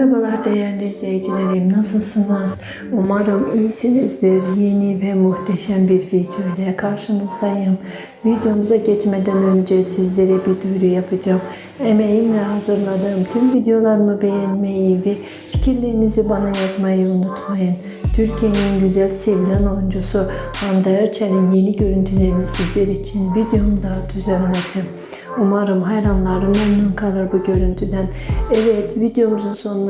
Merhabalar değerli izleyicilerim. Nasılsınız? Umarım iyisinizdir. Yeni ve muhteşem bir video ile karşınızdayım. Videomuza geçmeden önce sizlere bir duyuru yapacağım. Emeğimle hazırladığım tüm videolarımı beğenmeyi ve fikirlerinizi bana yazmayı unutmayın. Türkiye'nin güzel sevilen oyuncusu Hande Erçel'in yeni görüntülerini sizler için videomda düzenledim. Umarım hayranlarım memnun kalır bu görüntüden. Evet videomuzun sonuna